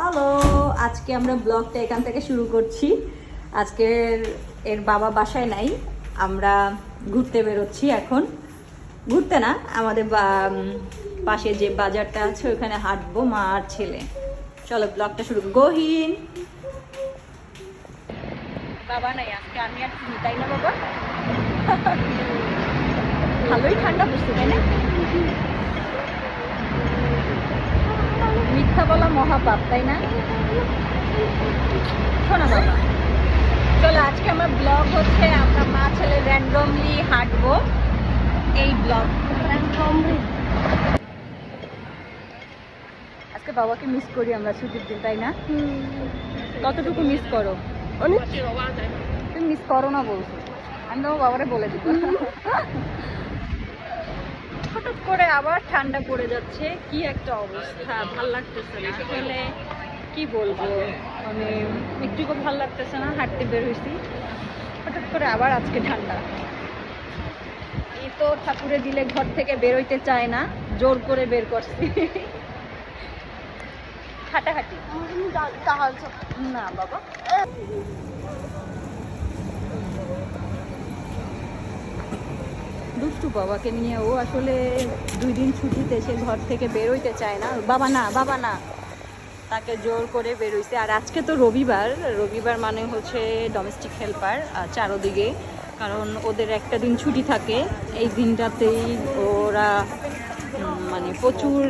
Hello, আজকে আমরা ব্লগটা এখান থেকে শুরু করছি। আজকের এর বাবা বাসায় নাই, আমরা ঘুরতে বেরোচ্ছি এখন। ঘুরতে না, আমাদের পাশে যে বাজারটা আছে ওখানে হাঁটবো মা আর ছেলে। চলো ব্লগটা শুরু। গহীন! বাবা নাই, আজকে আমি আর তুমি তাই না বাবা? ভালোই ঠান্ডা বুঝতে তাই না? বলা মহাপাপ তাই না? শোনা বাবা চলো আজকে আমার ব্লগ হচ্ছে আমরা মা ছেলে র্যান্ডমলি হাঁটবো। এই ব্লগ। আজকে বাবাকে মিস করি আমরা ছুটির দিন তাই না? কতটুকু মিস করো? অনেক। তুমি মিস করো না বলছো। আমি তোমার বাবারে বলে দিব। হঠাৎ করে আবার ঠান্ডা পড়ে যাচ্ছে। কি একটা অবস্থা ভালো লাগতেছে না। আসলে কি বলব? মানে একটুকু ভালো লাগতেছে না হাঁটতে বের হয়েছি হঠাৎ করে আবার আজকে ঠান্ডা। এই তো ঠাকুরে দিলে ঘর থেকে বেরোইতে চায় না জোর করে বের করছি। হাঁটাহাঁটি। না বাবা। দুষ্টু বাবাকে নিয়ে ও আসলে দুই দিন ছুটিতে সে ঘর থেকে বেরোইতে চায় না। বাবা না বাবা না। তাকে জোর করে বেরোইছে। আর আজকে তো রবিবার। রবিবার মানে হচ্ছে ডোমেস্টিক হেল্পার চারোদিকে। কারণ ওদের একটা দিন ছুটি থাকে। এই দিনটাতেই ওরা মানে প্রচুর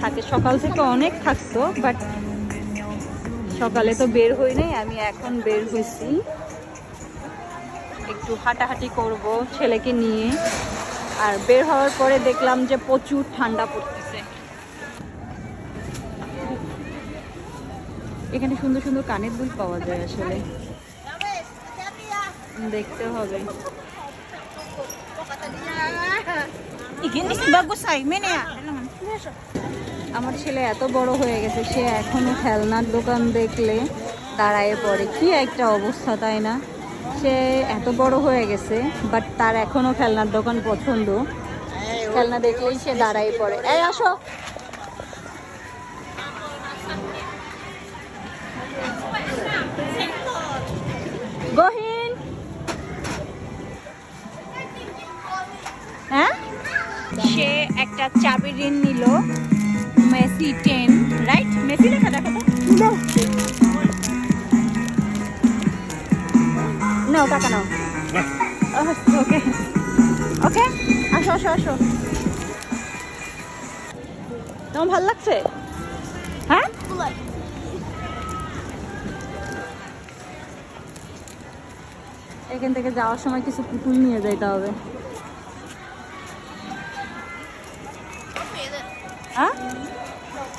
থাকে। সকাল থেকে অনেক থাকতো বাট সকালে তো বের হই নাই। আমি এখন বের হয়েছি একটু হাঁটাহাঁটি করব ছেলেকে নিয়ে। আর বের হওয়ার পরে দেখলাম যে প্রচুর ঠান্ডা পড়তেছে। এখানে সুন্দর সুন্দর কানের দুল পাওয়া যায় আসলে। দেখতে হবে। আমার ছেলে এত বড় হয়ে গেছে, সে এখনও খেলনার দোকান দেখলে দাঁড়ায় পড়ে। কি একটা অবস্থা, তাই না? সে এত বড় হয়ে গেছে বাট তার এখনও খেলনার দোকান পছন্দ। খেলনা দেখলেই সে দাঁড়ায় পড়ে। এই আসো। গহিন। হ্যাঁ? সে একটা চাবি ঋণ নিল মেসি টেন রাইট মেসি লেখা দেখো তো? নাও, টাকা নাও। ওকে ওকে, আসো আসো আসো। তোমার ভালো লাগছে? হ্যাঁ? এখান থেকে যাওয়ার সময় কিছু পুতুল নিয়ে যাইতে হবে। হ্যাঁ?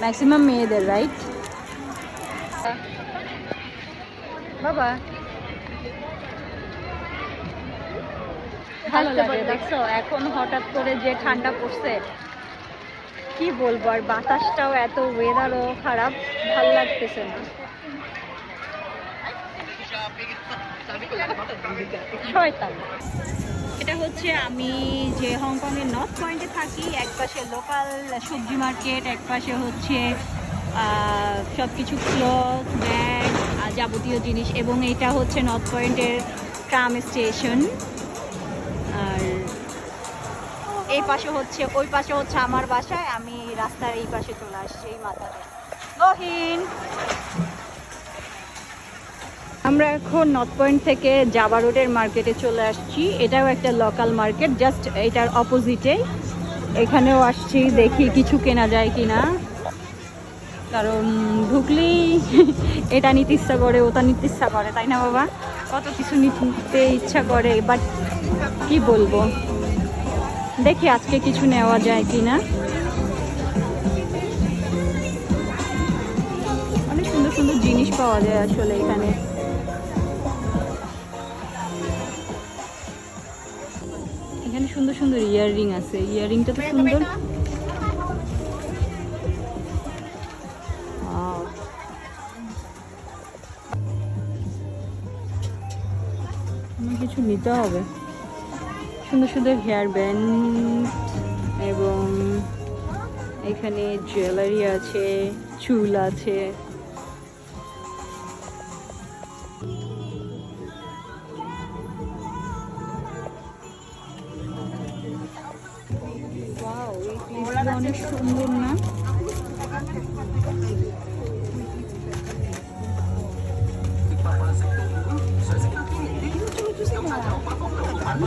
ম্যাক্সিমাম মেয়েদের রাইট বাবা। ভালো লাগে দেখছ? এখন হঠাৎ করে যে ঠান্ডা পড়ছে কি বলব? আর বাতাসটাও এত ওয়েদারও খারাপ ভালো লাগতেছে না। শয়তান। এটা হচ্ছে আমি যে হংকংয়ের নর্থ পয়েন্টে থাকি এক পাশে লোকাল সবজি মার্কেট এক পাশে হচ্ছে সব কিছু ক্লথ ব্যাগ যাবতীয় জিনিস এবং এটা হচ্ছে নর্থ পয়েন্টের ট্রাম স্টেশন এই পাশে হচ্ছে, ওই পাশে হচ্ছে আমার বাসায়, আমি রাস্তার এই পাশে চলে আসছি, এই মাথাতে আমরা এখন নর্থ পয়েন্ট থেকে জাবা রোডের মার্কেটে চলে আসছি। এটাও একটা লোকাল মার্কেট জাস্ট এটার অপোজিটে এখানেও আসছি, দেখি কিছু কেনা যায় কি না কারণ ঢুকলেই এটা নিতে ইচ্ছা করে, ওটা নিতে ইচ্ছা করে, তাই না বাবা? কত কিছু নিতে ইচ্ছা করে বাট কি বলব? দেখি আজকে কিছু নেওয়া যায় কি না অনেক সুন্দর সুন্দর জিনিস পাওয়া যায় আসলে এখানে। এখানে সুন্দর সুন্দর ইয়াররিং আছে। ইয়াররিংটা তো সুন্দর. কিছু নিতে হবে। সুন্দর সুন্দর হেয়ার ব্যান্ড এবং এখানে জুয়েলারি আছে, চুল আছে অনেক সুন্দর না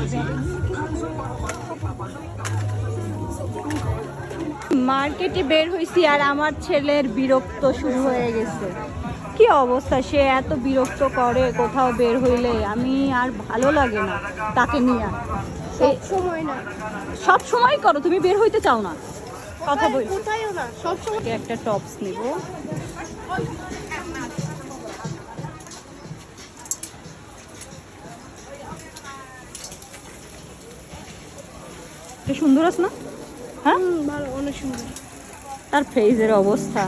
Thank you. মার্কেটে বের হয়েছি আর আমার ছেলের বিরক্ত শুরু হয়ে গেছে। কি অবস্থা? সে এত বিরক্ত করে কোথাও বের হইলে আমি আর ভালো লাগে না তাকে নিয়ে। সব সময় না। সব সময় করো তুমি বের হইতে চাও না। কথা বল। না সব সময়। একটা টপস নিব। সুন্দর আছে না? হ্যাঁ? ভালো অনেক সুন্দর। তার ফেজের অবস্থা।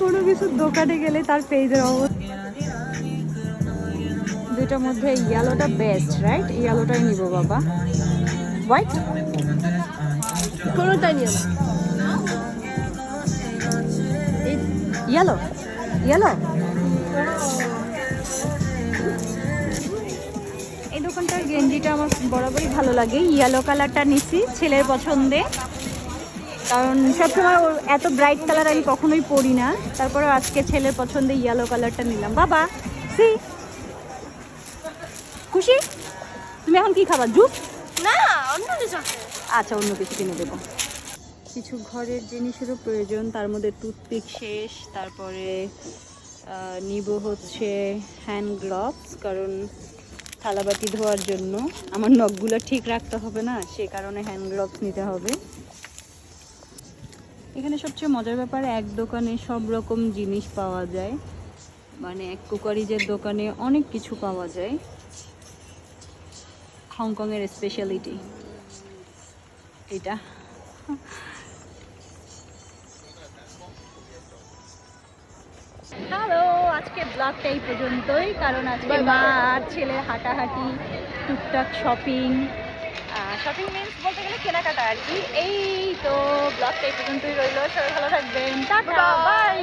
কোনো কিছু দোকানে গেলে তার ফেজের অবস্থা। দুইটার মধ্যে ইয়েলোটা বেস্ট রাইট ইয়েলোটাই নিব বাবা। হোয়াইট কোনোটাই নিও না। ইয়েলো ইয়েলো দোকানটার গেঞ্জিটা আমার বরাবরই ভালো লাগে। ইয়েলো কালারটা নিছি ছেলের পছন্দে। কারণ সবসময় ওর এত ব্রাইট কালার আমি কখনোই পরি না। তারপরে আজকে ছেলের পছন্দে ইয়েলো কালারটা নিলাম। বাবা সি খুশি? তুমি এখন কি খাবার জুস? না অন্য কিছু আচ্ছা অন্য কিছু কিনে দেবো। কিছু ঘরের জিনিসেরও প্রয়োজন। তার মধ্যে টুথপিক শেষ। তারপরে নিব হচ্ছে হ্যান্ড গ্লাভস কারণ থালাবাটি ধোয়ার জন্য। আমার নখগুলো ঠিক রাখতে হবে না, সে কারণে হ্যান্ড গ্লাভস নিতে হবে। এখানে সবচেয়ে মজার ব্যাপার, এক দোকানে সব রকম জিনিস পাওয়া যায়। মানে এক কুকারিজের দোকানে অনেক কিছু পাওয়া যায়। হংকংয়ের স্পেশালিটি এটা। ব্লগটা এই পর্যন্তই কারণ আজকে. মা আর ছেলে হাঁটাহাঁটি টুকটাক শপিং শপিং মিন্স বলতে গেলে কেনাকাটা আর কি। এই তো ব্লগটা এই পর্যন্তই রইল সবাই ভালো থাকবেন। Tata bye